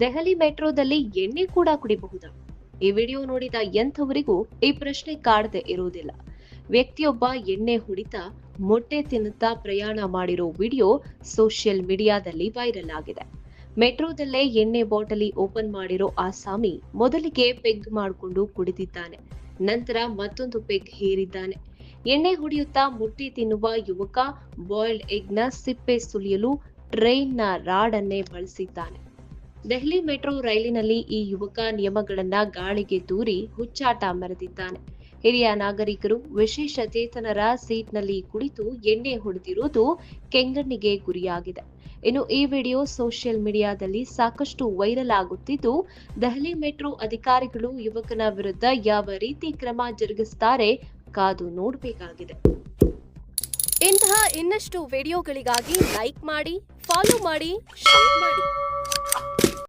ದೆಹಲಿ ಮೆಟ್ರೋದಲ್ಲಿ ಎಣ್ಣೆ ಕೂಡ ಕುಡಿಬಹುದಾ. ಈ ವಿಡಿಯೋ ನೋಡಿದ ಎಂಥವರಿಗೂ ಈ ಪ್ರಶ್ನೆ ಕಾಡದೆ ಇರುವುದಿಲ್ಲ. ವ್ಯಕ್ತಿಯೊಬ್ಬ ಎಣ್ಣೆ ಹುಡಿತಾ ಮೊಟ್ಟೆ ತಿನ್ನುತ್ತಾ ಪ್ರಯಾಣ ಮಾಡಿರೋ ವಿಡಿಯೋ ಸೋಷಿಯಲ್ ಮೀಡಿಯಾದಲ್ಲಿ ವೈರಲ್ ಆಗಿದೆ. ಮೆಟ್ರೋದಲ್ಲೇ ಎಣ್ಣೆ ಬಾಟಲಿ ಓಪನ್ ಮಾಡಿರೋ ಆಸಾಮಿ ಮೊದಲಿಗೆ ಪೆಗ್ ಮಾಡಿಕೊಂಡು ಕುಡಿದಿದ್ದಾನೆ, ನಂತರ ಮತ್ತೊಂದು ಪೆಗ್ ಹೇರಿದ್ದಾನೆ. ಎಣ್ಣೆ ಹುಡಿಯುತ್ತಾ ಮೊಟ್ಟೆ ತಿನ್ನುವ ಯುವಕ ಬಾಯ್ಲ್ಡ್ ಎಗ್ನ ಸಿಪ್ಪೆ ಸುಲಿಯಲು ಟ್ರೈನ್ನ ರಾಡನ್ನೇ ಬಳಸಿದ್ದಾನೆ. ದೆಹಲಿ ಮೆಟ್ರೋ ರೈಲಿನಲ್ಲಿ ಈ ಯುವಕ ನಿಯಮಗಳನ್ನ ಗಾಳಿಗೆ ತೂರಿ ಹುಚ್ಚಾಟ ಮೆರೆದಿದ್ದಾನೆ. ಹಿರಿಯ ನಾಗರಿಕರು ವಿಶೇಷ ಚೇತನರ ಸೀಟ್ನಲ್ಲಿ ಕುಳಿತು ಎಣ್ಣೆ ಹೊಡೆದಿರುವುದು ಕೆಂಗಣ್ಣಿಗೆ ಗುರಿಯಾಗಿದೆ. ಇನ್ನು ಈ ವಿಡಿಯೋ ಸೋಷಿಯಲ್ ಮೀಡಿಯಾದಲ್ಲಿ ಸಾಕಷ್ಟು ವೈರಲ್ ಆಗುತ್ತಿದ್ದು, ದೆಹಲಿ ಮೆಟ್ರೋ ಅಧಿಕಾರಿಗಳು ಯುವಕನ ವಿರುದ್ಧ ಯಾವ ರೀತಿ ಕ್ರಮ ಜರುಗಿಸುತ್ತಾರೆ ಕಾದು ನೋಡಬೇಕಾಗಿದೆ. ಇಂತಹ ಇನ್ನಷ್ಟು ವಿಡಿಯೋಗಳಿಗಾಗಿ ಲೈಕ್ ಮಾಡಿ, ಫಾಲೋ ಮಾಡಿ, ಶೇರ್ ಮಾಡಿ.